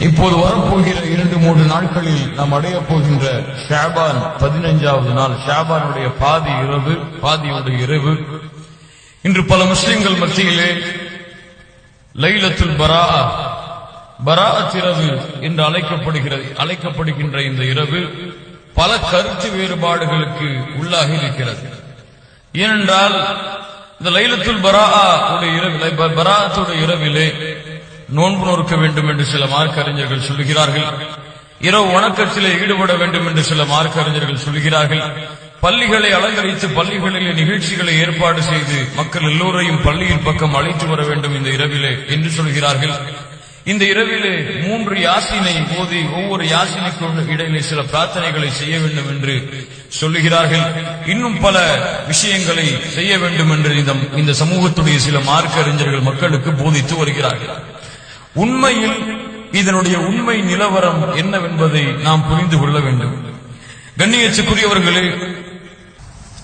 இப்போது வரப்போகிற இரண்டு மூன்று நாட்களில் நாம் அடைய போகின்ற ஷாபான் பதினைஞ்சாவது நாள் ஷாபானுடைய பாதி இரவு பாதியுடைய இரவு. இன்று பல முஸ்லிம்கள் மத்தியிலே லைலத்துல் பரா பராத்திரவு என்று அழைக்கப்படுகிறது அழைக்கப்படுகின்ற இந்த இரவு பல கருத்து வேறுபாடுகளுக்கு உள்ளாகி இருக்கிறது ஏனென்றால் இந்த லைலத்துல் பரா இரவிலே பராத்துடைய இரவிலே நோன்பு நோக்க வேண்டும் என்று சில மார்க்க அறிஞர்கள் சொல்லுகிறார்கள். இரவு வணக்கத்திலே ஈடுபட வேண்டும் என்று சில மார்க்க அறிஞர்கள் சொல்லுகிறார்கள். பள்ளிகளை அலங்கரித்து பள்ளிகளிலே நிகழ்ச்சிகளை ஏற்பாடு செய்து மக்கள் எல்லோரையும் பள்ளியின் பக்கம் அழைத்து வர வேண்டும் இந்த இரவிலே என்று சொல்கிறார்கள். இந்த இரவிலே மூன்று யாசினை ஓதி ஒவ்வொரு யாசினைக்கும் இடையிலே சில பிரார்த்தனைகளை செய்ய வேண்டும் என்று சொல்லுகிறார்கள். இன்னும் பல விஷயங்களை செய்ய வேண்டும் என்று இந்த சமூகத்துடைய சில மார்க்க அறிஞர்கள் மக்களுக்கு போதித்து வருகிறார்கள். உண்மையில் இதனுடைய உண்மை நிலவரம் என்னவென்பதை நாம் புரிந்து கொள்ள வேண்டும். கண்ணியச்சுக்குரியவர்களே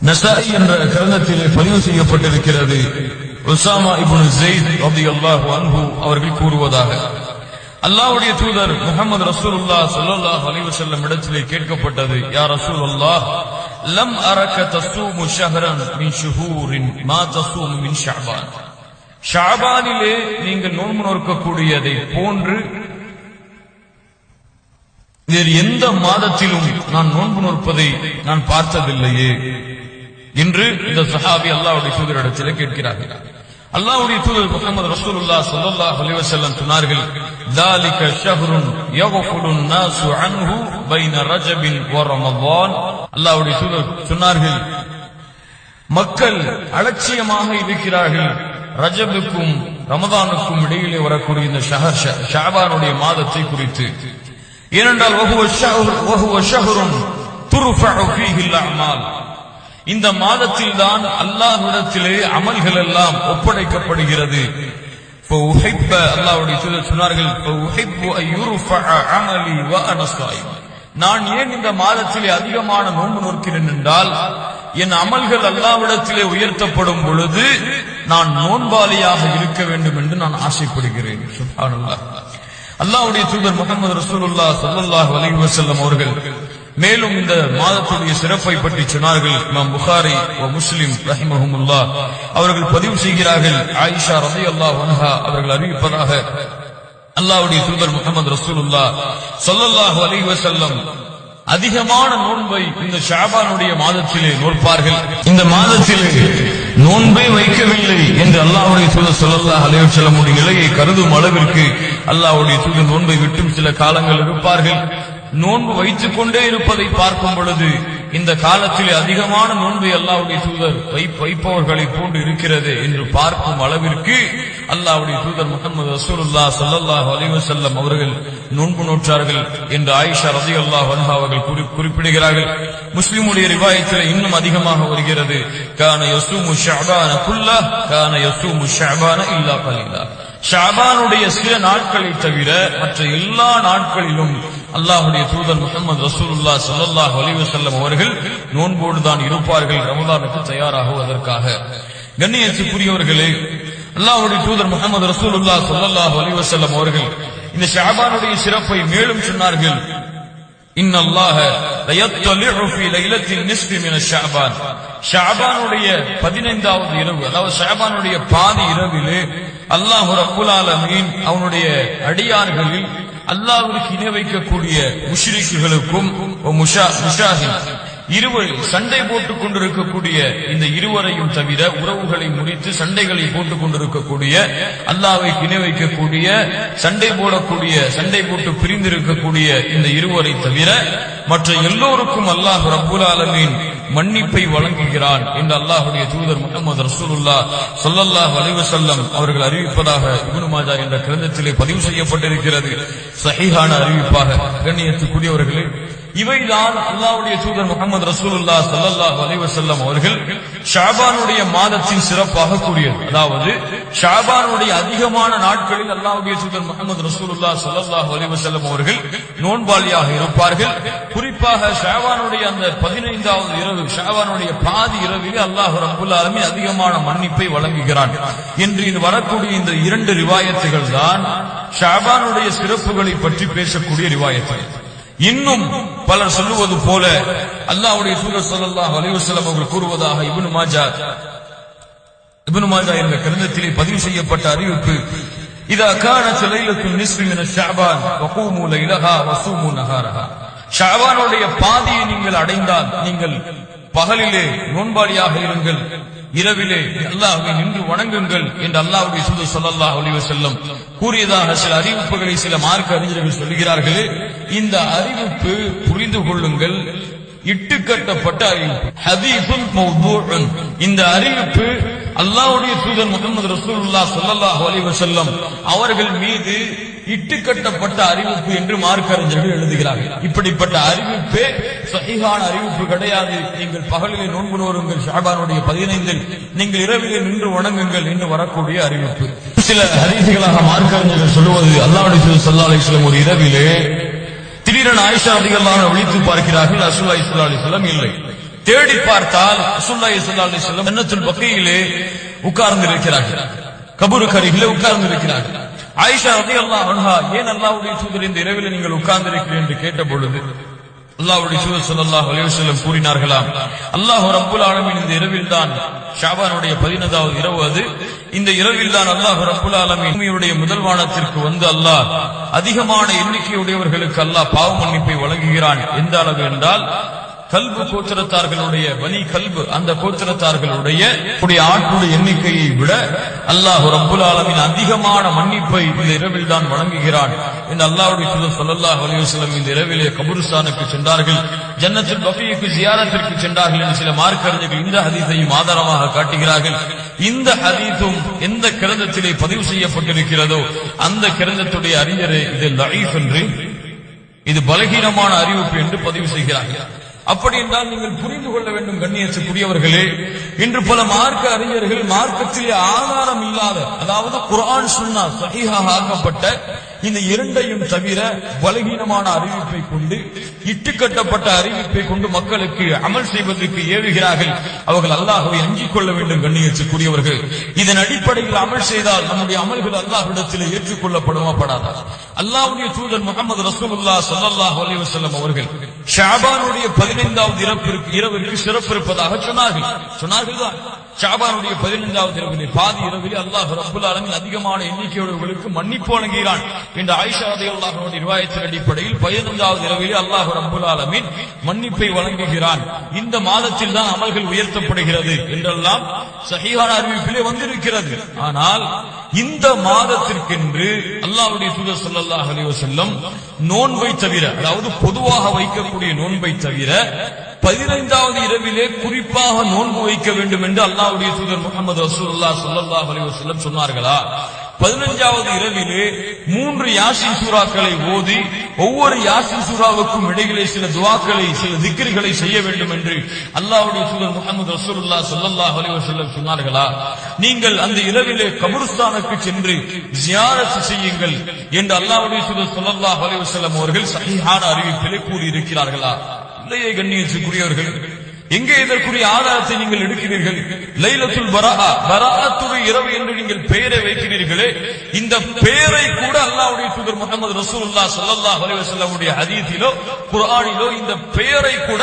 நசாரி என்ற கிரந்தத்திலே பதிவு செய்யப்பட்டிருக்கிறது. உசாமா இப்னு ஜெயித் அப்தி அல்லாஹு அன்ஹு அவர்கள் கூறுவதாக. அல்லாவுடைய தூதர் முகமது ரசூலுல்லாஹ் ஸல்லல்லாஹு அலைவு செல்லும் இடத்திலே கேட்கப்பட்டது யார் ரசூல் அல்லாஹ் லம் அரக்க தஸூமு ஷஹரன் மின் ஷுஹூரின் மா தஸூமு மின் ஷாபான் ஷாபானிலே நீங்கள் நோன்பு நோக்கக்கூடியதை போன்று வேறு எந்த மாதத்திலும் நான் நோன்பு நோற்பதை நான் பார்த்ததில்லையே என்று இந்த சஹாபி அல்லாஹ்வுடைய தூதரிடத்தில் கேட்கிறார்கள். அல்லாஹ்வுடைய தூதர் முகமது ரசூலுல்லாஹ் ஸல்லல்லாஹு அலைஹி வஸல்லம் சொன்னார்கள் ذلك شهر يغفل الناس عنه بين رجب ورمضان அல்லாஹ்வுடைய தூதர் சொன்னார்கள் மக்கள் அலட்சியமாக இருக்கிறார்கள் ரஜபுக்கும் ரமதானுக்கும் இடையிலே வரக்கூடிய இந்த ஷஹர் ஷ- ஷாபானுடைய மாதத்தை குறித்து ஏனென்றால் وهو الشهر وهو شهر ترفع فيه الأعمال இந்த மாதத்தில் தான் அல்லாஹ்விடத்திலே அமல்கள் எல்லாம் ஒப்படைக்கப்படுகிறது. இப்போ உஹைப்ப அல்லாஹ்வுடைய தூதர் சொன்னார்கள் இப்போ உஹைப்பு ஐயூருஃப நான் ஏன் இந்த மாதத்திலே அதிகமான நோன்பு நோக்கிறேன் என்றால் என் அமல்கள் அல்லாவிடத்திலே உயர்த்தப்படும் பொழுது நான் நோன்பாளியாக இருக்க வேண்டும் என்று நான் ஆசைப்படுகிறேன். அல்லாஹ்வுடைய தூதர் முகமது ரசூலுல்லா சல்லல்லாஹ் அலைஹி வஸல்லம் அவர்கள் மேலும் இந்த மாதத்துடைய சிறப்பை பற்றி சொன்னார்கள் இமாம் புகாரி முஸ்லிம் ரஹிமஹமுல்லா. அவர்கள் பதிவு செய்கிறார்கள் ஆயிஷா ரலியல்லாஹு அன்ஹா அவர்கள் அறிவிப்பதாக அல்லாவுடைய தூதர் முகமது ரசூலுல்லா சொல்லல்லாஹு அலி வசல்லம் அதிகமான நோன்பை இந்த ஷாபானுடைய மாதத்திலே நோற்பார்கள். இந்த மாதத்திலே நோன்பை வைக்கவில்லை என்று அல்லாவுடைய தூதர் சொல்லல்லா அலைஹி வஸல்லமுடைய நிலையை கருதும் அளவிற்கு அல்லாவுடைய தூதர் நோன்பை விட்டும் சில காலங்கள் இருப்பார்கள் நோன்பு வைத்துக் கொண்டே இருப்பதை பார்க்கும் பொழுது இந்த காலத்திலே அதிகமான நோன்பு அல்லாவுடைய தூதர் வைப்பவர்களை போன்று இருக்கிறது என்று பார்க்கும் அளவிற்கு அல்லாவுடைய தூதர் முகமது ரசூலுல்லாஹ் சல்லாஹ் அலிவசல்லம் அவர்கள் நோன்பு நோற்றார்கள் என்று ஆயிஷா ரதி அல்லாஹ் அவர்கள் குறி- குறிப்பிடுகிறார்கள். முஸ்லிமுடைய ரிவாயத்தில் இன்னும் அதிகமாக வருகிறது. கான யசூ முஷாபான குல்லா கான யசூ முஷாபான இல்லா கலீலா. ஷாபானுடைய சில நாட்களை தவிர மற்ற எல்லா நாட்களிலும் அல்லாஹுடைய தூதர் முகமது ரசூலுல்லாஹ் சல்லாஹ் அலிவசல்லம் அவர்கள் நோன்போடு தான் இருப்பார்கள் ரமதானுக்கு தயாராகுவதற்காக. கண்ணியத்துக்குரியவர்களே அல்லாஹுடைய தூதர் முகமது ரசூலுல்லாஹ் சல்லாஹ் அலிவசல்லம் அவர்கள் இந்த ஷாபானுடைய சிறப்பை மேலும் சொன்னார்கள். இன் அல்லாஹ ஷாபான் ஷாபானுடைய பதினைந்தாவது இரவு அதாவது ஷாபானுடைய பாதி இரவிலே அல்லாஹு ரப்புல் ஆலமீன் அவனுடைய அடியார்களில் அல்லாஹிற்கு இணை வைக்கக்கூடிய முஷ்ரிக்குகளுக்கும் முஷாஹின் இருவர் சண்டை போட்டுக் கொண்டிருக்கக்கூடிய இந்த இருவரையும் தவிர உறவுகளை முடித்து சண்டைகளை போட்டுக் கொண்டிருக்கக்கூடிய அல்லாவை இணை வைக்கக்கூடிய சண்டை போடக்கூடிய சண்டை போட்டு பிரிந்திருக்கக்கூடிய இந்த இருவரை தவிர மற்ற எல்லோருக்கும் அல்லாஹ் ரபுல் ஆலமீன் மன்னிப்பை வழங்குகிறான் என்று அல்லாஹுடைய தூதர் முகமது ரசூலுல்லா சொல்லல்லா வலிவு செல்லம் அவர்கள் அறிவிப்பதாக இப்னு மாஜா என்ற கிரந்தத்திலே பதிவு செய்யப்பட்டிருக்கிறது. சஹிஹான அறிவிப்பாக கண்ணியத்துக்குரியவர்களே இவைதான் அல்லாவுடைய தூதர் முகமது முகமது ரசூலுல்லா சல்லாஹ் அலைஹி அவர்கள் ஷாபானுடைய மாதத்தின் சிறப்பாக கூறியது. அதாவது ஷாபானுடைய அதிகமான நாட்களில் அல்லாஹுடைய தூதர் முகமது ரசூலுல்லா சல்லாஹ் அலைஹி அவர்கள் நோன்பாளியாக இருப்பார்கள். குறிப்பாக ஷாபானுடைய அந்த பதினைந்தாவது இரவு ஷாபானுடைய பாதி இரவில் அல்லாஹ் ரபுல்லாலுமே அதிகமான மன்னிப்பை வழங்குகிறான். என்று இது வரக்கூடிய இந்த இரண்டு ரிவாயத்துகள் தான் ஷாபானுடைய சிறப்புகளை பற்றி பேசக்கூடிய ரிவாயத்துகள். இன்னும் பலர் சொல்லுவது போல அல்லாவுடைய தூதர் ஸல்லல்லாஹு அவர்கள் கூறுவதாக இப்னு மாஜா இப்னு மாஜா என்ற கிரந்தத்திலே பதிவு செய்யப்பட்ட அறிவிப்பு இதா கானத் லைலத்துன் நிஸ்ஃபி மின ஷஅபான் வகூமு லைலஹா வஸூமு நஹாரஹா. ஷஅபானுடைய பாதியை நீங்கள் அடைந்தால் நீங்கள் பகலிலே நோன்பாளியாக இருங்கள் இரவிலே அல்லாஹை நின்று வணங்குங்கள் என்று அல்லாஹுடைய தூதர் சொல்லல்லா அலைஹி செல்லும் கூறியதாக சில அறிவிப்புகளை சில மார்க்க அறிஞர்கள் சொல்கிறார்கள் இந்த அறிவிப்பு புரிந்து கொள்ளுங்கள். இட்டுக்கட்டப்பட்ட அறிவிப்பு. ஹதீஸுன் இந்த அறிவிப்பு அல்லாஹுடைய சூதன் முகமது ரசூல்லா சொல்லல்லாஹ் அலைஹி செல்லும் அவர்கள் மீது இட்டுக்கட்டப்பட்ட அறிவிப்பு என்று மார்க்கறிஞர்கள் எழுதுகிறார்கள். இப்படிப்பட்ட அறிவிப்பே சகிகான அறிவிப்பு கிடையாது. நீங்கள் பகலிலே நோன்பு நோருங்கள் ஷாபானுடைய பதினைந்தில் நீங்கள் இரவிலே நின்று வணங்குங்கள் என்று வரக்கூடிய அறிவிப்பு. சில அறிவிகளாக மார்க்கறிஞர்கள் சொல்லுவது அல்லாஹ் தூதர் ஸல்லல்லாஹு ஒரு இரவிலே திடீரென ஆயிஷா அதிகமான ஒழித்து பார்க்கிறார்கள் ரசூல்லா இஸ்லா அலிஸ்லம் இல்லை. தேடி பார்த்தால் ரசூல்லா இஸ்லா அலிஸ்லம் ஜன்னத்துல் பக்கையிலே உட்கார்ந்து இருக்கிறார்கள் கபூருக்கு அருகிலே உட்கார்ந்து இருக்கிறார்கள் ஆயிஷா ரதி அல்லாஹ் அன்ஹா ஏன் அல்லாவுடைய சூதர் இந்த இரவில் நீங்கள் உட்கார்ந்திருக்கிறீர்கள் என்று கேட்ட பொழுது அல்லாவுடைய சூதர் ஸல்லல்லாஹு அலிவசல்லம் வஸல்லம் கூறினார்களாம் அல்லாஹ் ரப்புல் ஆலமின் இந்த இரவில் தான் ஷாபானுடைய 15வது இரவு அது. இந்த இரவில் தான் அல்லாஹ் ரப்புல் ஆலமியுடைய முதல் வானத்திற்கு வந்து அல்லாஹ் அதிகமான எண்ணிக்கையுடையவர்களுக்கு அல்லாஹ் பாவ மன்னிப்பை வழங்குகிறான். எந்த அளவு என்றால் கல்பு கோத்திரத்தார்களுடைய பனி கல்பு அந்த கோத்திரத்தார்களுடைய ஆட்களுடைய எண்ணிக்கையை விட அல்லாஹ் ரப்புல் ஆலமின் அதிகமான மன்னிப்பை இந்த இரவில் தான் வழங்குகிறான். இந்த அல்லாஹ்வுடைய சுதர் ஸல்லல்லாஹு அலைஹி இந்த இரவிலே கபுருஸ்தானுக்கு சென்றார்கள் ஜன்னத்தில் பஃபியுக்கு ஜியாரத்திற்கு சென்றார்கள் என்று சில மார்க்கறிஞர்கள் இந்த ஹதீஸையும் ஆதாரமாக காட்டுகிறார்கள். இந்த ஹதீஸும் எந்த கிரந்தத்திலே பதிவு செய்யப்பட்டிருக்கிறதோ அந்த கிரந்தத்துடைய அறிஞரை இது லஈஃப் என்று இது பலகீனமான அறிவிப்பு என்று பதிவு செய்கிறார்கள். அப்படி என்றால் நீங்கள் புரிந்து கொள்ள வேண்டும் கண்ணியத்துக்குரியவர்களே இன்று பல மார்க்க அறிஞர்கள் மார்க்கத்திலே ஆதாரம் இல்லாத அதாவது குரான் சுன்னா சகிஹாக ஆக்கப்பட்ட இந்த இரண்டையும் தவிர பலகீனமான அறிவிப்பை கொண்டு இட்டுக்கட்டப்பட்ட அறிவிப்பை கொண்டு மக்களுக்கு அமல் செய்வதற்கு ஏவுகிறார்கள். அவர்கள் அல்லாஹுவை அஞ்சிக் கொள்ள வேண்டும் கண்ணியத்துக்குரியவர்கள். இதன் அடிப்படையில் அமல் செய்தால் நம்முடைய அமல்கள் அல்லாஹ்விடத்தில் ஏற்றுக்கொள்ளப்படுமா படாதா? அல்லாஹ்வுடைய தூதர் முகமது ரசூலுல்லா சல்லாஹ் அலைஹி வஸல்லம் அவர்கள் ஷாபானுடைய பதினைந்தாவது இரப்பிற்கு இரவிற்கு சிறப்பு இருப்பதாக சொன்னார்கள். சொன்னார்கள் தான் ஷாபானுடைய பதினைந்தாவது இரவிலே பாதி இரவிலே அல்லாஹ் ரப்புல் ஆலமீன் அதிகமான எண்ணிக்கையுடையவர்களுக்கு மன்னிப்பு வழங்குகிறான். என்ற ஆயிஷா ரலியல்லாஹு அன்ஹா ரிவாயத்தின் அடிப்படையில் பதினைந்தாவது இரவிலே அல்லாஹ் ரப்புல் ஆலமீன் மன்னிப்பை வழங்குகிறான். இந்த மாதத்தில் தான் அமல்கள் உயர்த்தப்படுகிறது என்றெல்லாம் சஹீஹான அறிவிப்பிலே வந்திருக்கிறது. ஆனால் இந்த மாதத்திற்கென்று அல்லாஹ்வுடைய தூதர் ஸல்லல்லாஹு அலைஹி வஸல்லம் நோன்பை தவிர அதாவது பொதுவாக வைக்கக்கூடிய நோன்பை தவிர பதினைந்தாவது இரவிலே குறிப்பாக நோன்பு வைக்க வேண்டும் என்று அல்லாவுடைய தூதர் முகமது ரசூல்லா ஸல்லல்லாஹு அலைஹி சொன்னார்களா? பதினஞ்சாவது இரவிலே மூன்று யாசின் சூறாக்களை ஓதி ஒவ்வொரு யாசின் சூறாவுக்கும் இடையிலே சில துவாக்களை சில திக்ரிகளை செய்ய வேண்டும் என்று அல்லாவுடைய சூழல் முகமது ரசூல்லா சொல்லல்லா அலைஹி சொன்னார்களா? நீங்கள் அந்த இரவிலே கபருஸ்தானுக்கு சென்று ஜியாரத் செய்யுங்கள் என்று அல்லாவுடைய சூழல் சொல்லல்லா அலைஹி அவர்கள் சஹீஹான அறிவிப்பிலே கூறியிருக்கிறார்களா? இல்லையே கண்ணியத்துக்குரியவர்கள் எங்கே இதற்குரிய ஆதாரத்தை நீங்கள் எடுக்கிறீர்கள்? லைலத்துல் பரஹா பராஅத்துடைய இரவு என்று நீங்கள் பெயரை வைக்கிறீர்களே இந்த பெயரை கூட அல்லாவுடைய தூதர் முகமது ரசூல்லா சல்லா அலைஹி வஸல்லமுடைய குரானிலோ குர்ஆனிலோ இந்த பெயரை கூட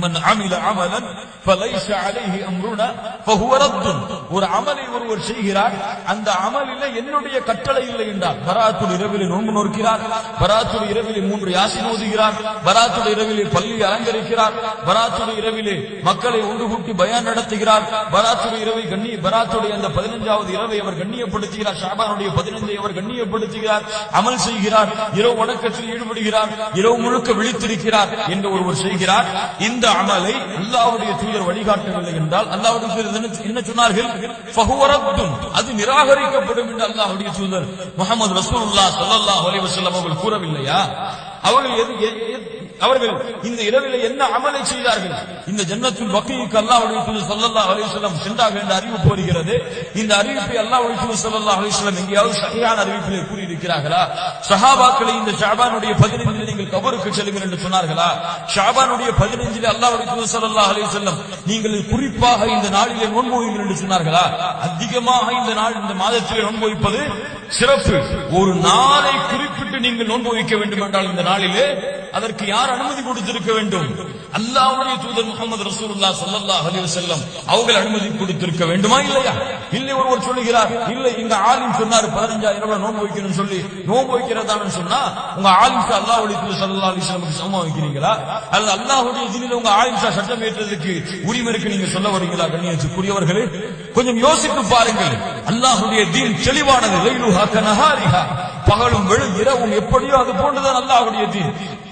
மன் அமில அமலன் பலைச அலைஹி அம்ருனா ஃபஹுவ ரத்துன் ஒரு அமலை ஒருவர் செய்கிறார். அந்த அமலில் என்னுடைய கட்டளை இல்லை என்றார். பராத்துல் இரவிலே நோன்பு நோக்கிறார் பராத்துல் இரவிலே மூன்று யாசின் ஓதுகிறார் பராத்துல் இரவிலே பள்ளி அலங்கரிக்கிறார். பராத்துல் இரவிலே மக்களை ஒன்று கூட்டி பயான் நடத்துகிறார். பராத்துல் இரவை கண்ணி பராத்துடைய அந்த பதினஞ்சாவது இரவை அவர் கண்ணியப்படுத்துகிறார். ஷாபானுடைய பதினைந்தை அவர் கண்ணியப்படுத்துகிறார். அமல் செய்கிறார். இரவு வணக்கத்தில் ஈடுபடுகிறார். இரவு முழுக்க விழித்திருக்கிறார். என்று ஒருவர் செய்கிறார். இந்த அமலை அல்லாவுடைய தூதர் வழிகாட்டவில்லை என்றால் அல்லாவுடைய தூதர் என்ன- சொன்னார்கள்? பகுவரத்தும் அது நிராகரிக்கப்படும் என்று அல்லாவுடைய தூதர் முகமது ரசூல்லா ஸல்லல்லாஹு அலைஹி அவர்கள் கூறவில்லையா? அவர்கள் எது அவர்கள் இந்த இரவில் என்ன அமலை செய்தார்கள்? இந்த ஜன்னத்துல் பக்கிக்கு அல்லாஹ் தூதர் ஸல்லல்லாஹு அலைஹி வஸல்லம் சென்றார்கள் என்ற அறிவிப்பு வருகிறது இந்த அறிவிப்பை அல்லாஹ் தூதர் ஸல்லல்லாஹு அலைஹி எங்கேயாவது சரியான அறிவிப்பிலே கூறியிருக்கிறார்களா? சஹாபாக்களை இந்த ஷாபானுடைய 15 நீங்கள் கபருக்கு செல்லுங்கள் என்று சொன்னார்களா? ஷாபானுடைய 15 அல்லாஹ் தூதர் ஸல்லல்லாஹு அலைஹி நீங்கள் குறிப்பாக இந்த நாளிலே நோன்பு என்று சொன்னார்களா? அதிகமாக இந்த நாள் இந்த மாதத்திலே நோன்பு வைப்பது சிறப்பு. ஒரு நாளை குறிப்பிட்டு நீங்கள் நோன்பு வைக்க வேண்டும் என்றால் இந்த நாளிலே அதற்கு யார் அனுமதி கொடுத்திருக்க வேண்டும்? அல்லாவுடைய தூதர் முகமது ரசூல்லா சல்லா அலி வஸல்லம் அவர்கள் அனுமதி கொடுத்திருக்க வேண்டுமா இல்லையா? இல்லை ஒருவர் சொல்லுகிறார் இல்லை இந்த ஆலிம் சொன்னார் 15000 ரூபாய் நோன்பு வைக்கணும் சொல்லி. நோன்பு வைக்கிறதான்னு சொன்னா உங்க ஆலிம்ஷா அல்லாஹ்வுடைய தூதர் சல்லா அலி வஸல்லம் சமமா வைக்கிறீங்களா? அல்லது அல்லாஹுடைய தீனில் உங்க ஆலிம்ஷா சட்டம் ஏற்றதுக்கு உரிமை இருக்கு நீங்க சொல்ல வரீங்களா கண்ணியத்துக்குரியவர்களே கொஞ்சம் யோசித்து பாருங்கள். அல்லாஹுடைய தீன் தெளிவானது. பகலும் வெளு இரவும் எப்படியோ அது போன்றுதான் அல்லாஹுடைய தீன்.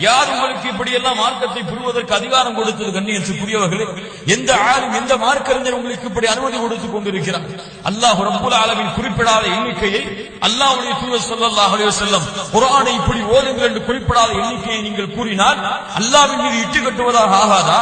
யார் உங்களுக்கு இப்படி எல்லாம் மார்க்கத்தை புரிவதற்கு அதிகாரம் கொடுத்தது கண்ணியத்துக்குரியவர்களே? எந்த ஆளும் எந்த மார்க்கறிஞர் உங்களுக்கு இப்படி அனுமதி கொடுத்துக் கொண்டிருக்கிறார்? அல்லாஹ் ரப்புல் ஆலமின் குறிப்பிடாத எண்ணிக்கையை அல்லாஹுடைய தூதர் சொல்லல்லாஹ் செல்லம் குரானை இப்படி ஓதுங்கள் என்று குறிப்பிடாத எண்ணிக்கையை நீங்கள் கூறினால் அல்லாவின் மீது இட்டு கட்டுவதாக ஆகாதா?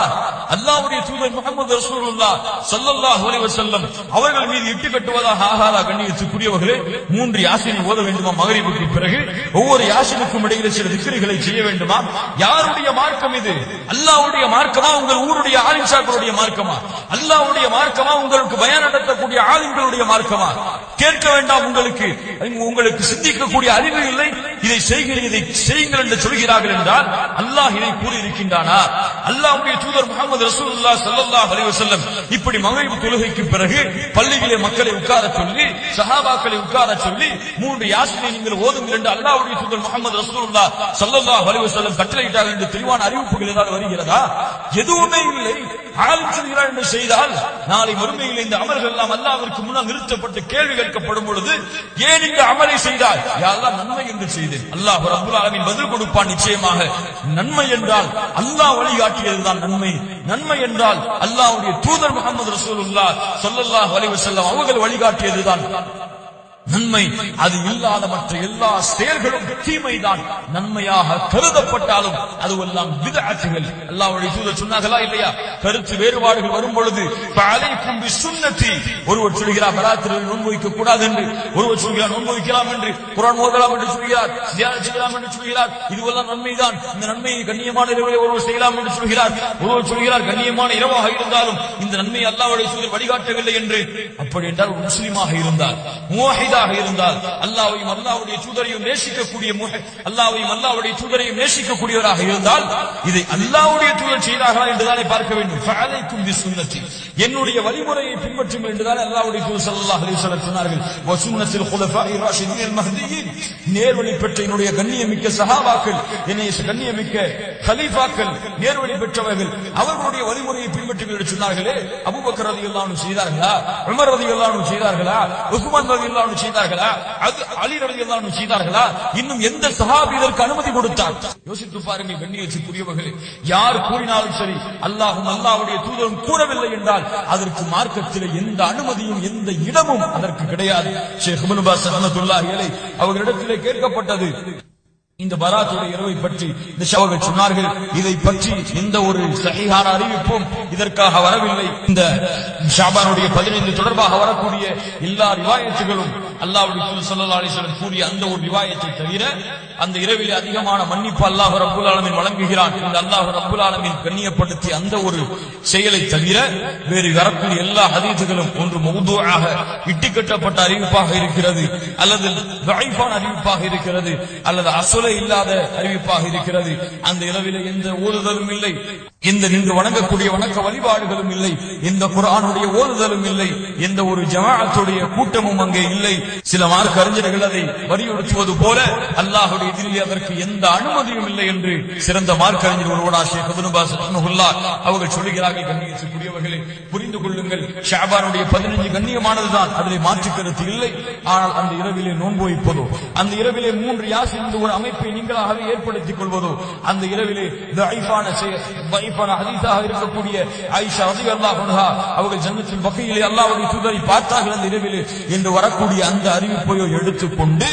அல்லாஹ்வுடைய தூதர் முகமது ரசூலுல்லா ஸல்லல்லாஹு அலைஹி செல்லம் அவர்கள் மீது இட்டு கட்டுவதாக ஆகாதா கண்ணியத்துக்குரியவர்களே? மூன்று யாசினை ஓத வேண்டுமா மகரிபுக்கு பிறகு? ஒவ்வொரு யாசினுக்கும் இடையிலே சில திக்ருகளை செய்ய வேண்டுமா? யாருடைய மார்க்கம் இது? அல்லாவுடைய மார்க்கமா? உங்கள் ஊருடைய ஆலிம்சாக்களுடைய மார்க்கமா? அல்லாவுடைய மார்க்கமா? உங்களுக்கு பயான் நடத்தக்கூடிய ஆலிம்களுடைய மார்க்கமா? கேட்க வேண்டாம் உங்களுக்கு. உங்களுக்கு சிந்திக்கக்கூடிய அறிவு இல்லை. இதை செய்கிறீர்கள் இதை செய்யுங்கள் என்று சொல்கிறார்கள் என்றால் அல்லாஹ் இதை கூறி இருக்கின்றானா அல்லாஹுடைய தூதர் முகமது ரசூல்லா சல்லாஹ் அலிவசல்லம் இப்படி மகிழ்வு தொழுகைக்கு பிறகு பள்ளியிலே மக்களை உட்கார சொல்லி சஹாபாக்களை உட்கார சொல்லி மூன்று யாசினை நீங்கள் ஓதுங்கள் என்று அல்லாஹுடைய தூதர் முகமது ரசூல்லா ஸல்லல்லாஹு அலிவசல்லம் கட்டளையிட்டார் என்று தெளிவான அறிவிப்புகள் ஏதாவது வருகிறதா? எதுவுமே இல்லை. ஆளும் என்று செய்தால் நாளை மறுமையில் இந்த அமல்கள் எல்லாம் அல்லாவிற்கு முன்னால் நிறுத்தப்பட்டு கேள்வி கேட்கப்படும் பொழுது ஏன் இந்த அமலை செய்தால் யாரெல்லாம் நன்மை என்று செய்தேன். அல்லாஹ் ரப்புல் ஆலமீன் பதில் கொடுப்பான் நிச்சயமாக. நன்மை என்றால் அல்லாஹ் வழிகாட்டியதுதான் நன்மை. நன்மை என்றால் அல்லாஹ்வுடைய தூதர் முகமது ரசூலுல்லாஹ் சொல்லல்லா அலைஹி வஸல்லம் அவர்கள் வழிகாட்டியதுதான் நன்மை அது இல்லாத மற்ற எல்லா செயல்களும் தீமைதான். நன்மையாக கருதப்பட்டாலும் அதுவெல்லாம் விதஆத்துகள் அல்லாவுடைய தூதர் சொன்னார்களா இல்லையா? கருத்து வேறுபாடுகள் வரும் பொழுது அழைக்கும் சுண்ணத்தி ஒருவர் சொல்கிறார் பராத்திரில் நோன்பு கூடாது என்று. ஒருவர் சொல்கிறார் நோன்பு வைக்கலாம் என்று. குரான் ஓதலாம் என்று சொல்கிறார் தியானம் செய்யலாம் என்று சொல்கிறார். இதுவெல்லாம் நன்மைதான். இந்த நன்மையை கண்ணியமான இரவிலே ஒருவர் செய்யலாம் என்று சொல்கிறார். ஒருவர் சொல்கிறார் கண்ணியமான இரவாக இருந்தாலும் இந்த நன்மையை அல்லாவுடைய சூழல் வழிகாட்டவில்லை என்று. அப்படி என்றால் ஒரு இருந்தார் இருந்தால் மூஹிதாக இருந்தால் அல்லாவையும் அல்லாவுடைய தூதரையும் நேசிக்கக்கூடிய அல்லாவையும் அல்லாவுடைய அல்லாஹ்வுடைய தூதரையும் நேசிக்கக்கூடியவராக இருந்தால் இதை அல்லாவுடைய தூதர் செய்தார்களா என்றுதானே பார்க்க வேண்டும். ஃபஅலைக்கும் என்னுடைய வழிமுறையை பின்பற்றும் என்றுதான் அல்லாவுடைய தூதர் ஸல்லல்லாஹு அலைஹி சொன்னார்கள். வ சுன்னத்தில் ராஷிதீன் மஹ்தியின் நேர்வழி பெற்ற என்னுடைய கண்ணியமிக்க சஹாபாக்கள் என்னை கண்ணியமிக்க கலீஃபாக்கள் நேர்வழி பெற்றவர்கள் அவர்களுடைய வழிமுறையை பின்பற்றுங்கள் என்று சொன்னார்களே. அபுபக்கர் ரலியல்லாஹு செய்தார்களா? உமர் ரலியல்லாஹு செய்தார்களா? உஸ்மான் ரலியல்லாஹு செய்தார்களா? அது அலி ரவி அன்ஹு செய்தார்களா? இன்னும் எந்த சஹாபி இதற்கு அனுமதி கொடுத்தார்? யோசித்து பாருங்கள் கண்ணியத்துக்குரியவர்களே யார் கூறினாலும் சரி அல்லாஹும் அல்லாவுடைய தூதரும் கூறவில்லை என்றால் அதற்கு மார்க்கத்தில் எந்த அனுமதியும் எந்த இடமும் அதற்கு கிடையாது. ஷேக் இப்னு பாஸ் ரஹ்மத்துல்லாஹி அவர்களிடத்திலே கேட்கப்பட்டது. இந்த பராத்துடைய இரவை பற்றி இந்த ஷவர்கள் சொன்னார்கள் இதை பற்றி எந்த ஒரு சகிஹான அறிவிப்பும் இதற்காக வரவில்லை. இந்த ஷாபானுடைய பதினைந்து தொடர்பாக வரக்கூடிய எல்லா ரிவாயத்துகளும் அல்லாஹ்வுடைய தூதர் ஸல்லல்லாஹு கூறிய அந்த ஒரு விவாயத்தை தவிர அந்த இரவிலே அதிகமான மன்னிப்பு அல்லாஹ் ரப்பல் ஆலமின் வழங்குகிறான். இந்த அல்லாஹ் ரப்பல் ஆலமின் கண்ணியப்படுத்தி அந்த ஒரு செயலை தவிர வேறு வரக்கூடிய எல்லா ஹதீசுகளும் ஒன்று மௌதுஆக இட்டுக்கட்டப்பட்ட அறிவிப்பாக இருக்கிறது அல்லது வாய்ப்பான அறிவிப்பாக இருக்கிறது அல்லது அசுலை இல்லாத அறிவிப்பாக இருக்கிறது. அந்த இரவில் எந்த ஓதுதலும் இல்லை. எந்த நின்று வணங்கக்கூடிய வணக்க வழிபாடுகளும் இல்லை. இந்த குரானுடைய ஓதுதலும் இல்லை. எந்த ஒரு ஜமாத்துடைய கூட்டமும் அங்கே இல்லை. சில மார்க் அறிஞர்கள் அதை வலியுறுத்துவது போல அல்லாஹுடைய எதிரிலே அதற்கு எந்த அனுமதியும் இல்லை என்று சிறந்த மார்க் அறிஞர் ஒருவனா ஷேக் இப்னு அவர்கள் சொல்லுகிறார்கள் கண்ணியத்துக்குரியவர்களை புரிந்து கொள்ளுங்கள் ஷாபானுடைய பதினஞ்சு கண்ணியமானதுதான். அதிலே மாற்று கருத்து இல்லை. ஆனால் அந்த இரவிலே நோன்பு வைப்பதோ அந்த இரவிலே மூன்று யாஸ் என்ற ஒரு அமைப்பை நீங்களாகவே ஏற்படுத்திக் கொள்வதோ அந்த இரவிலே தஈஃபான ஹதீஸாக இருக்கக்கூடிய ஐஷா ரலியல்லாஹு அன்ஹா அவர்கள் ஜன்னத்தில் வகையிலே அல்லாவுடைய தூதரை பார்த்தார்கள். அந்த இரவிலே என்று வரக்கூடிய அந்த அறிவிப்பையோ எடுத்துக்கொண்டு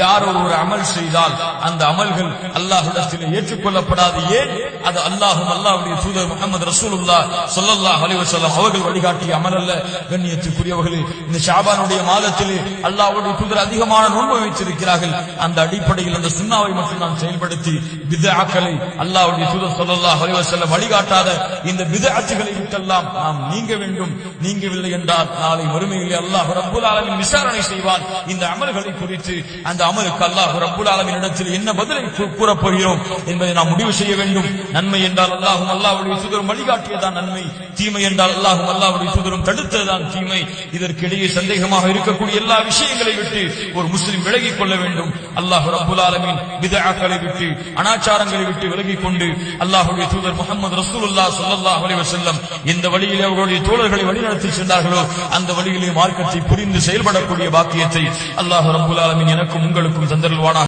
யார் ஒரு அமல் செய்தால் அந்த அமல்கள் அல்லாஹ்விடத்தில் ஏற்றுக்கொள்ளப்படாது. ஏன்? அது அல்லாஹும் அல்லாஹுடைய தூதர் முகமது ரசூலுல்லா சொல்லல்லா அலிவசல்லாம் அவர்கள் வழிகாட்டிய அமல் அல்ல. கண்ணியத்துக்குரியவர்களே இந்த ஷாபானுடைய மாதத்திலே அல்லாஹுடைய தூதர் அதிகமான நோன்பு வைத்திருக்கிறார்கள். அந்த அடிப்படையில் அந்த சுண்ணாவை மட்டும் நாம் செயல்படுத்தி பித்ஆக்களை ஆக்களை தூதர் ஸல்லல்லாஹு அலைஹி வஸல்லம் வழிகாட்டாத இந்த பித்ஆத்துகளை விட்டெல்லாம் நாம் நீங்க வேண்டும். நீங்கவில்லை என்றால் நாளை மறுமையிலே அல்லாஹ் ரப்புல் ஆலமின் விசாரணை செய்வான். இந்த அமல்களை குறித்து அந்த அமலுக்கு அல்லாஹ் ரப்புல் ஆலமீன் இடத்தில் என்ன பதிலை கூறப்போகிறோம் என்பதை நாம் முடிவு செய்ய வேண்டும். நன்மை என்றால் அல்லாஹும் அல்லாவுடைய சுதரும் வழிகாட்டியதான் நன்மை. தீமை என்றால் அல்லாஹும் அல்லாவுடைய சுதரும் தடுத்ததுதான் தீமை. இதற்கிடையே சந்தேகமாக இருக்கக்கூடிய எல்லா விஷயங்களை விட்டு ஒரு முஸ்லிம் விலகிக் கொள்ள வேண்டும். அல்லாஹு ரப்புல் ஆலமின் விதாக்களை விட்டு அனாச்சாரங்களை விட்டு விலகிக் கொண்டு அல்லாஹுடைய தூதர் முகமது ரசூலுல்லாஹ் ஸல்லல்லாஹு அலைவர் செல்லம் எந்த வழியிலே அவர்களுடைய தோழர்களை வழிநடத்தி சென்றார்களோ அந்த வழியிலே மார்க்கத்தை புரிந்து செயல்படக்கூடிய பாக்கியத்தை அல்லாஹ் ரப்புல் ஆலமீன் எனக்கும் உங்களுக்கும் தந்தருள்வானா